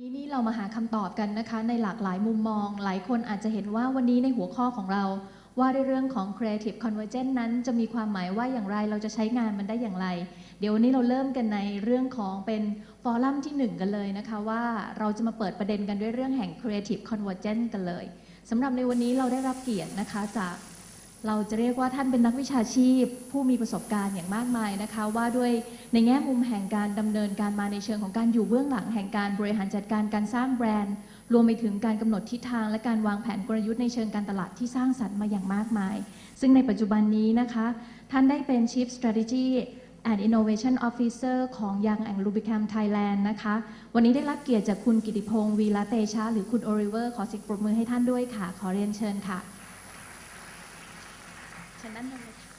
นี้นี่เรามาหาคำตอบกันนะคะในหลากหลายมุมมอง หลายคนอาจจะเห็นว่าวันนี้ในหัวข้อของเรา ว่าในเรื่องของ creative convergence นั้นจะมีความหมายว่าอย่างไรเราจะใช้งานมันได้อย่างไร เดี๋ยววันนี้เราเริ่มกันในเรื่องของเป็นฟอรัมที่หนึ่งกันเลยนะคะว่าเราจะมาเปิดประเด็นกันด้วยเรื่องแห่ง creative convergence กันเลยสำหรับในวันนี้เราได้รับเกียรตินะคะจาก เราจะเรียกว่าท่านเป็นนักวิชาชีพ ผู้มีประสบการณ์อย่างมากมายนะคะ ว่าด้วยในแง่มุมแห่งการดำเนินการมาในเชิงของการอยู่เบื้องหลังแห่งการบริหารจัดการการสร้างแบรนด์ รวมไปถึงการกำหนดทิศทางและการวางแผนกลยุทธ์ในเชิงการตลาดที่สร้างสรรค์มาอย่างมากมาย ซึ่งในปัจจุบันนี้นะคะ ท่านได้เป็น Chief Strategy and Innovation Officer ของ Young and Rubicam Thailand นะคะ วันนี้ได้รับเกียรติจากคุณกิติพงศ์วีระเตชะหรือคุณโอริเวอร์ขอเสิปรบมือให้ท่านด้วยค่ะ ขอเรียนเชิญค่ะ ด้านบนเลยค่ะ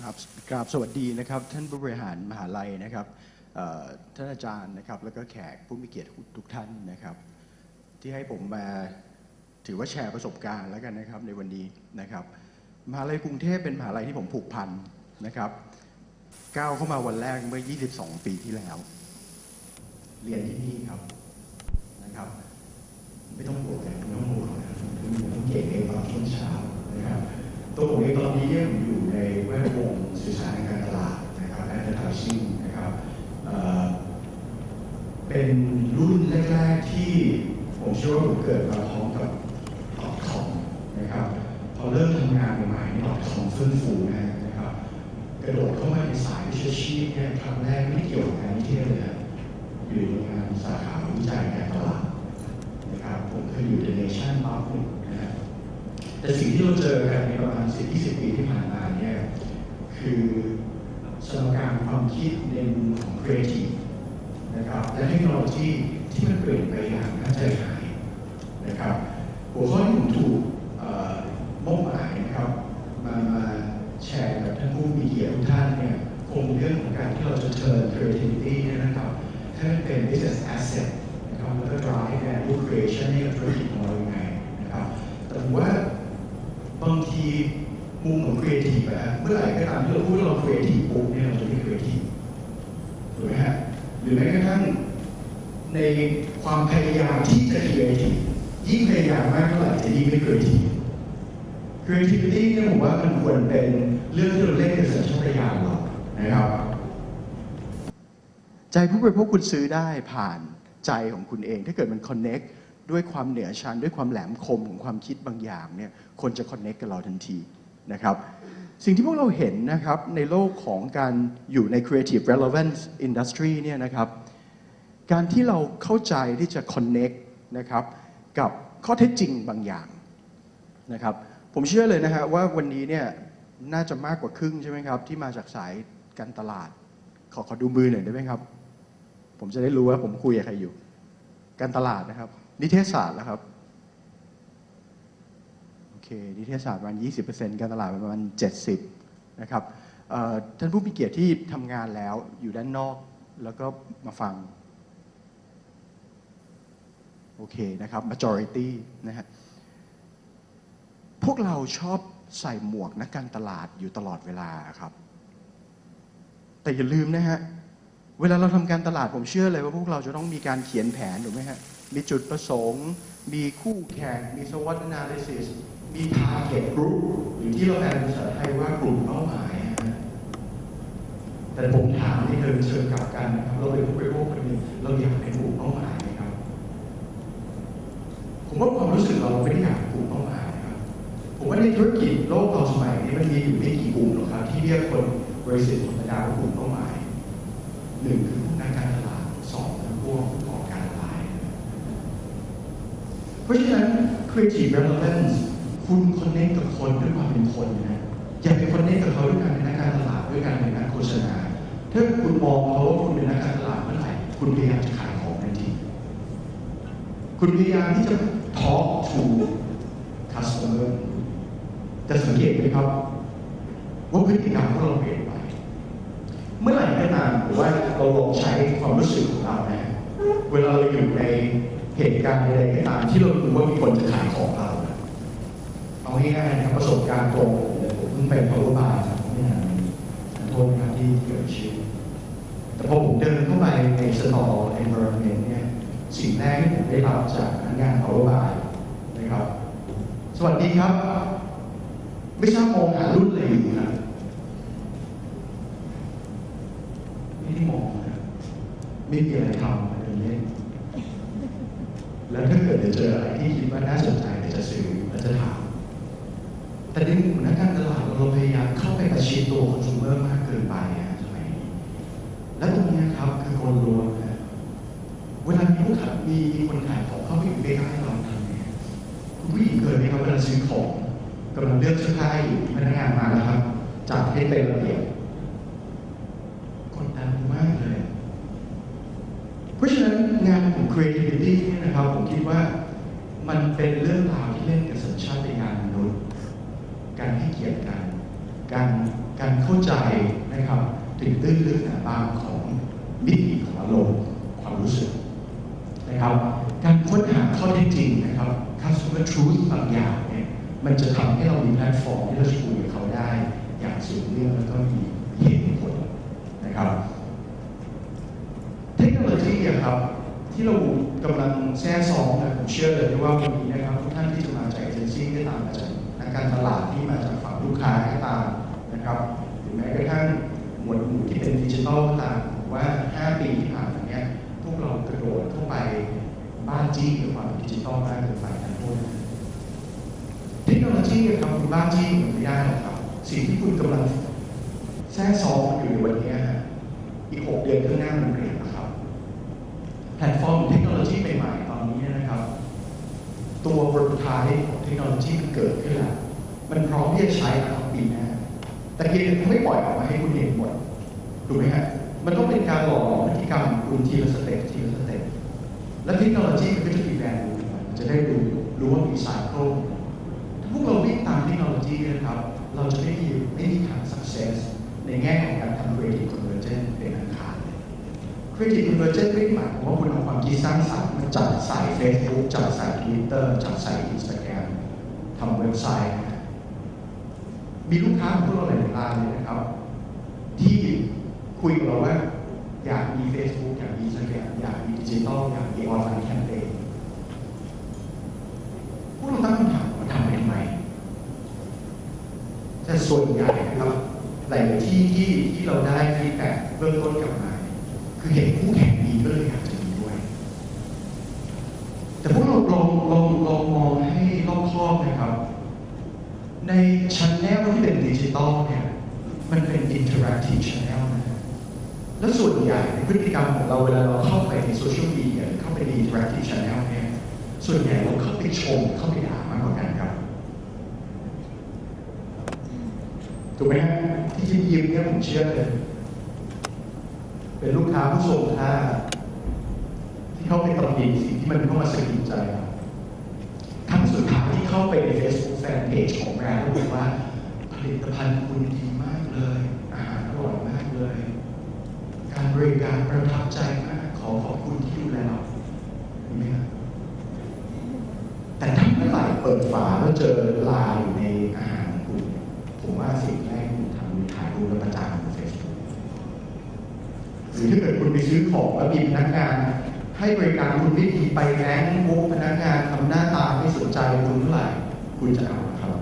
ครับกราบสวัสดีนะครับ ท่านผู้บริหารมหาลัยนะครับเอ่อท่านอาจารย์นะครับ แล้วก็แขกผู้มีเกียรติทุกท่านนะครับ ที่ให้ผมมาถือว่าแชร์ประสบการณ์แล้วกันนะครับในวันนี้นะครับ มหาลัยกรุงเทพเป็นมหาลัยที่ผมผูกพันนะครับก้าวเข้ามาวันแรกเมื่อ 22 ปีที่แล้ว เรียนที่นี่ครับนะครับ ไม่ต้องห่วงนะไม่ต้องห่วงนะคือผมเก่งเองตอนช่วงเช้านะครับตัวผมเองตอนนี้เนี่ยผมอยู่ในแวดวงสื่อสารการตลาดนะครับ advertising นะครับเอ่อเป็นรุ่นแรก ๆ ที่ผมเชื่อว่าผมเกิดมาพร้อมกับดอทคอมนะครับพอเริ่มทำงานใหม่ๆนี่ดอทคอมเฟื่องฟูนะครับ ก ระโดดเข้ามาในสายวิชาชีพเนี่ยครั้งแรกไม่เกี่ยวกับการนิเทศเลยอยู่ในงานสาขาวิจัยการตลาดนะครับผมเคยอยู่ The Nation ปั๊บหนึ่งนะฮะแต่สิ่งที่เราเจอกันในประมาณ10-20ปีที่ผ่านมาเนี่ยคือสมการความคิดในมุมของ Creative นะครับและเทคโนโลยีที่มันเปลี่ยนไปอย่างน่าใจหายนะครับหัวข้อที่ผมถูกเอ่อมอบหมายนะครับมามาแชร์กับท่านผู้มีเกียรติทุกท่านเนี่ย คงเรื่องของการที่เราจะเชิญ creativity นี่นะครับให้มันเป็น business asset นะครับแล้วก็ drive value creation ให้กับธุรกิจของเรายังไงนะครับแต่ผมว่าบางทีมุมของ creative อะฮะเมื่อไหร่ก็ตามที่เราพูดว่าเรา creative ปุ๊บเนี่ยเราจะไม่ creative ถูกไหมฮะหรือแม้กระทั่งในความพยายามที่จะ creative ยิ่งพยายามมากเท่าไหร่จะยิ่งไม่ creative creativity เนี่ยผมว่ามันควรเป็นเรื่องที่เราเล่นกับสัญชาตญาณเรา นะครับ ใจผู้บริโภคคุณซื้อได้ผ่านใจของคุณเอง ถ้าเกิดมัน connect ด้วยความเหนือชั้นด้วยความแหลมคมของความคิดบางอย่างเนี่ยคนจะ connect กับเราทันทีนะครับสิ่งที่พวกเราเห็นนะครับในโลกของการอยู่ใน creative relevance industry เนี่ยนะครับการที่เราเข้าใจที่จะ connect นะครับกับข้อเท็จจริงบางอย่างนะครับผมเชื่อเลยนะฮะว่าวันนี้เนี่ยน่าจะมากกว่าครึ่งใช่ไหมครับที่มาจากสาย การตลาด ขอขอดูมือหน่อยได้ไหมครับ ผมจะได้รู้ว่าผมคุยกับใครอยู่ การตลาดนะครับ นิเทศศาสตร์นะครับโอเคนิเทศศาสตร์ประมาณ20%การตลาดประมาณ 70นะครับท่านผู้มีเกียรติที่ทำงานแล้วอยู่ด้านนอกแล้วก็มาฟังโอเคนะครับ majority นะฮะพวกเราชอบใส่หมวกนักการตลาดอยู่ตลอดเวลาครับ แต่อย่าลืมนะฮะ เวลาเราทำการตลาดผมเชื่อเลยว่าพวกเราจะต้องมีการเขียนแผนถูกไหมฮะ มีจุดประสงค์ มีคู่แข่ง มี SWOT analysis มี target group หรือที่เราแปลเป็นภาษาไทยว่ากลุ่มเป้าหมายนะฮะแต่ผมถามในเชิงเชิงกลับกันนะครับเราเป็นผู้บริโภคคนหนึ่งเราอยากเป็นกลุ่มเป้าหมายไหมครับ ผมว่าความรู้สึกเราไม่ได้อยากเป็นกลุ่มเป้าหมายนะครับ ผมว่าในธุรกิจโลกเราสมัยนี้มันมีอยู่ไม่กี่กลุ่มหรอกครับที่เรียกคน บริษัทธรรมดาว่ากลุ่มเป้าหมายหนึ่งคือนักการตลาดสองคือพวกผู้ประกอบการราย เพราะฉะนั้น creative relevance คุณคอนเนคกับคนด้วยความเป็นคนนะอย่าไปคอนเนคกับเขาด้วยการเป็นนักการตลาดด้วยการเป็นนักโฆษณาถ้าคุณมองเขาว่าคุณเป็นนักการตลาดเมื่อไหร่คุณพยายามจะขายของทันทีคุณพยายามที่จะ talk to customer แต่สังเกตไหมครับ ว่าพฤติกรรมของเราเปลี่ยน มื่อไหร่ก็ตามผมว่าเราลองใช้ความรู้สึกของเรานะเวลาเราอยู่ในเหตุการณ์ใดๆก็ตามที่เรารู้ว่ามีคนจะขายของเราเอาง่ายๆนะครับประสบการณ์ตรงเลยผมเพิ่งเป็นพาวเวอร์บาร์ครับไม่นานนี้ขอโทษนะครับที่เกิดชีวิตแต่พอผมเดินเข้าไปในสตอร์ environment เนี่ยสิ่งแรกที่ผมได้รับจากพนักงานพาวเวอร์บาร์นะครับ สวัสดีครับ ไม่ทราบมองหารุ่นอะไรอยู่ ไม่มองนะไม่มีอะไรทำอะไรเล่นแล้วถ้าเกิดจะเจออะไรที่คิดว่าน่าสนใจเดี๋ยวจะซื้อและจะถามแต่ในมุมนักการตลาดเราพยายามเข้าไปประชิดตัวคอน sumer มากเกินไปอะสมัยนี้และตรงนี้ครับคือคนรวมนะเวลามีผู้ขายมีมีคนขายของเข้าไปอยู่ใกล้ๆเราทำไงคุณผู้หญิงเคยไหมครับเวลาซื้อของกำลังเลือกเสื้อผ้าอยู่พนักงานมาแล้วครับจัดให้เป็นระเบียบกดดันมากเลย เพราะฉะนั้น งานของ creativity เนี่ยนะครับ ผมคิดว่ามันเป็นเรื่องราวที่เล่นกับสัญชาตญาณมนุษย์ การให้เกียรติกัน การการเข้าใจนะครับถึงตื้นลึกหนาบางของมิติของอารมณ์ความรู้สึกนะครับ การค้นหาข้อเท็จจริงนะครับ customer truth บางอย่างเนี่ยมันจะทำให้เรามีแพลตฟอร์มที่เราจะคุยกับเขาได้ อย่างสืบเนื่องแล้วก็มีเหตุผลนะครับ เทคโนโลยีอะครับ ที่เรากำลังแทรกซ้อนนะผมเชื่อเลยว่าวันนี้นะครับทุกท่านที่จะมาจากเอเจนซี่ก็ตามมาจากนักการตลาดที่มาจากฝั่งลูกค้าก็ตามนะครับหรือแม้กระทั่งหมวดหมู่ที่เป็นดิจิทัลก็ตามผมว่า 5 ปีที่ผ่านมาเนี้ยพวกเรากระโดดเข้าไปบ้านจี้กับความดิจิทัลมากเกินไปนะพวกนั้นเทคโนโลยีอะครับคุณบ้านจี้มันไม่ได้หรอกครับ สิ่งที่คุณกำลังแทรกซ้อนอยู่ในวันนี้ยฮะอีก 6 เดือนข้างหน้ามันเปลี่ยนนะครับ แพลตฟอร์มเทคโนโลยีใหม่ๆตอนนี้นะครับ ตัวโปรโตไทป์ของเทคโนโลยีมันเกิดขึ้นแล้วมันพร้อมที่จะใช้นะครับปีหน้าแต่เพียงแต่ไม่ปล่อยออกมาให้คุณเห็นหมดถูกไหมฮะมันต้องเป็นการหล่อหลอมพฤติกรรมองคุณทีละสเต็ปทีละสเต็ปแล้วเทคโนโลยีมันก็จะมีแวลูของมันจะได้รู้รู้ว่ามีไซเคิลถ้าพวกเราวิ่งตามเทคโนโลยีนะครับเราจะไม่มีไม่มีทาง success ในแง่ของการทำ creative convergence เป็นอันขา ดเลย creative convergence ไม่หมายความว่าคุณเอาความคิดสร้างสรรค์มาจัดใส่ Facebook จัดใส่ Twitter จัดใส่ Instagram ทำเว็บไซต์ มีลูกค้าของพวกเราหลายรายเลยนะครับ ที่คุยกับเราว่าอยากมี Facebook อยากมี Instagram อยากมีดิจิทัลอยากมีออนไลน์แคมเปญพวกเราตั้งคำถามว่าทำไปทำไมแต่ส่วนใหญ่นะครับหลายที่ที่ที่เราได้ฟีดแบ็กเบื้องต้นกลับมา คือเห็นคู่แข่งดีก็เลยอยากจะมีด้วย แต่พวกเราลองลองลองมองให้รอบคอบนะครับ ในชันแนลที่เป็นดิจิตอลเนี่ยมันเป็นอินเทอร์แอคทีฟชันแนลนะแล้วส่วนใหญ่พฤติกรรมของเราเวลาเราเข้าไปในโซเชียลมีเดียเข้าไปในอินเทอร์แอคทีฟชันแนลเนี่ยส่วนใหญ่เราเข้าไปชมเข้าไปด่ามากกว่ากันครับถูกไหมฮะที่ยิ้มเนี่ยผมเชื่อเลย เป็นลูกค้าผู้ส่งค่าที่เข้าไปตำหนิสิ่งที่มันเข้ามาสะกิดใจครั้งสุดท้ายที่เข้าไปใน Facebook Fanpage ของแบรนด์บอกว่า ผลิตภัณฑ์คุณดีมากเลย อาหารอร่อยมากเลย การบริการประทับใจมากขอขอบคุณที่ดูแลเราเห็นไหมครับแต่ถ้าเมื่อไหร่เปิดฝาแล้วเจอลายอยู่ใน ซื้อของแล้วมีพนักงาน ให้บริการคุณไม่ดีไปแรงมุกพนักงานทำหน้าตาไม่สนใจคุณเท่าไหร่คุณจะเอาครับ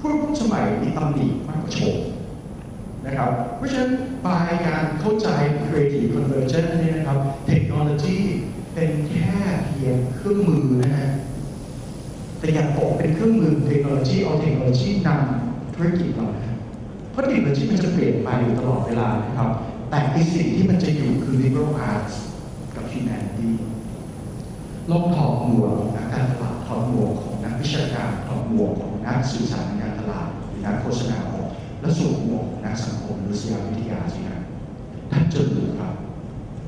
พวกสมัยมีตำหนิมากกว่าชมนะครับ เพราะฉะนั้นบายการเข้าใจ creative conversion นี่นะครับ เทคโนโลยีเป็นแค่เพียงเครื่องมือนะฮะแต่อย่าตกเป็นเครื่องมือเทคโนโลยีเอาเทคโนโลยีนำธุรกิจเรานะ เพราะเทคโนโลยีมันจะเปลี่ยนไปอยู่ตลอดเวลานะครับ แต่ไอสิ่งที่มันจะอยู่คือ liberal arts กับ humanity ลองถอดหมวกของนักการตลาดถอดหมวกของนักวิชาการถอดหมวกของนักสื่อสารการตลาดหรือนักโฆษณาออกแล้วสวมหมวกของนักสังคมหรือศิลปวิทยาสิครับท่านจะรู้ครับ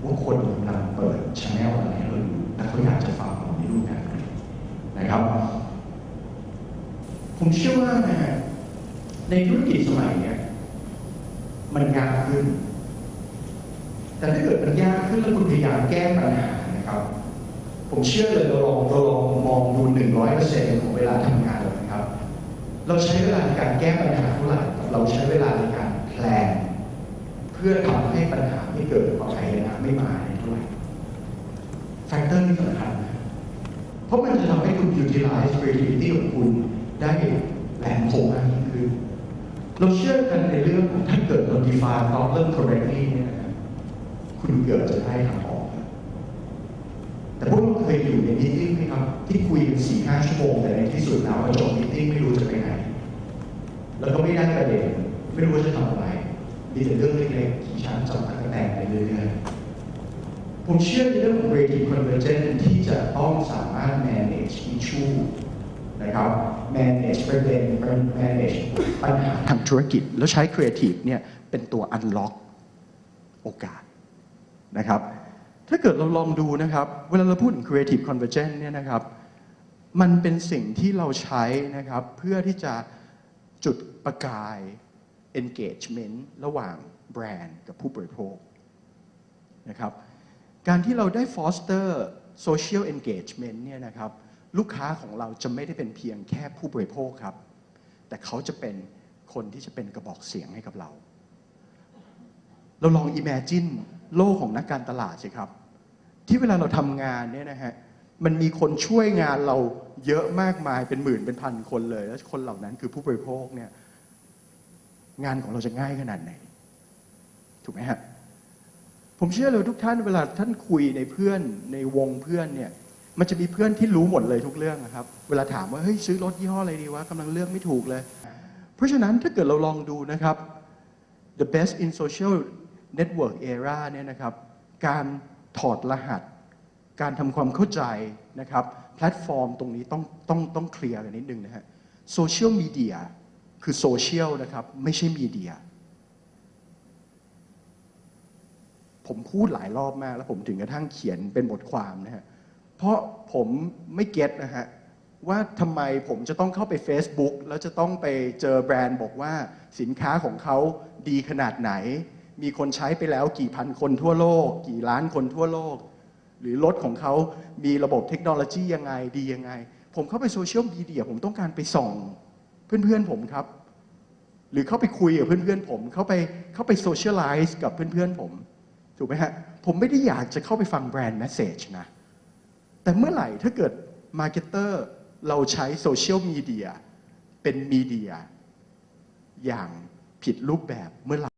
ว่าคนกำลังเปิดชแนลอะไรให้เราดูและเขาอยากจะฟังเราในรูปแบบนะครับ ผมเชื่อว่านะในธุรกิจสมัยเนี้ย มันยากขึ้น แต่ถ้าเกิดมันยากขึ้นแล้วคุณพยายามแก้ปัญหานะครับ ผมเชื่อเลยเราลองเราลองมองดูหนึ่งร้อยเปอร์เซ็นต์ของเวลาทำงานเรานะครับ เราใช้เวลาในการแก้ปัญหาเท่าไหร่เราใช้เวลาในการแพลนเพื่อทำให้ปัญหาไม่เกิดความพยายามไม่มาเนี่ยเท่าไหร่แฟกเตอร์นี้สำคัญนะเพราะมันจะทำให้คุณ utilize creativity ของคุณได้แหลมคมมากขึ้น เราเชื่อกันในเรื่องถ้าเกิดเรา define problem correctly เนี่ยคุณเกิดจะได้ทางออก แต่พวกเราเคยอยู่ในมิ팅ไหมครับ ที่คุยกันสี่ห้าชั่วโมง แต่ในที่สุดแล้วจบมิ팅ไม่รู้จะไปไหน แล้วก็ไม่ได้ประเด็น ไม่รู้ว่าจะทำอะไร มีแต่เรื่องเล็กๆที่ฉันจับตะกแตงไปเรื่อยๆผมเชื่อในเรื่องของ creative convergence ที่จะต้องสามารถ manage issue นะครับ manage ประเด็น manage ปัญหาทางธุรกิจ แล้วใช้ Creative เนี่ยเป็นตัว unlock โอกาสนะครับ ถ้าเกิดเราลองดูนะครับ เวลาเราพูดถึง Creative Convergence เนี่ยนะครับ มันเป็นสิ่งที่เราใช้นะครับ เพื่อที่จะจุดประกาย engagement ระหว่างแบรนด์กับผู้บริโภคนะครับ การที่เราได้ foster social engagement เนี่ยนะครับ ลูกค้าของเราจะไม่ได้เป็นเพียงแค่ผู้บริโภคครับ แต่เขาจะเป็นคนที่จะเป็นกระบอกเสียงให้กับเรา เราลอง imagine โลกของนักการตลาดสิครับ ที่เวลาเราทำงานเนี่ยนะฮะมันมีคนช่วยงานเราเยอะมากมายเป็นหมื่นเป็นพันคนเลย แล้วคนเหล่านั้นคือผู้บริโภคเนี่ยงานของเราจะง่ายขนาดไหน ถูกไหมฮะผมเชื่อเลยทุกท่านเวลาท่านคุยในเพื่อนในวงเพื่อนเนี่ย มันจะมีเพื่อนที่รู้หมดเลยทุกเรื่องนะครับ เวลาถามว่าเฮ้ยซื้อรถยี่ห้ออะไรดีวะกำลังเลือกไม่ถูกเลย เพราะฉะนั้นถ้าเกิดเราลองดูนะครับ the best in social network era เนี่ยนะครับ การถอดรหัส การทำความเข้าใจนะครับ แพลตฟอร์มตรงนี้ต้องต้องต้องเคลียร์กันนิดนึงนะฮะโซเชียลมีเดียคือโซเชียลนะครับ ไม่ใช่มีเดียผมพูดหลายรอบมาก แล้วผมถึงกระทั่งเขียนเป็นบทความนะฮะ เพราะผมไม่เก็ตนะฮะว่าทำไมผมจะต้องเข้าไป Facebook แล้วจะต้องไปเจอแบรนด์บอกว่าสินค้าของเขาดีขนาดไหน มีคนใช้ไปแล้วกี่พันคนทั่วโลก กี่ล้านคนทั่วโลก หรือรถของเขามีระบบเทคโนโลยียังไงดียังไง ผมเข้าไปโซเชียลมีเดียผมต้องการไปส่องเพื่อนๆผมครับ หรือเข้าไปคุยกับเพื่อนๆผม เข้าไปเข้าไปโซเชียลไลซ์กับเพื่อนๆผม ถูกไหมฮะ ผมไม่ได้อยากจะเข้าไปฟังแบรนด์แมสเซจนะ แต่เมื่อไหร่ถ้าเกิดมาร์เก็ตเตอร์เราใช้โซเชียลมีเดียเป็นมีเดียอย่างผิดรูปแบบเมื่อไหร่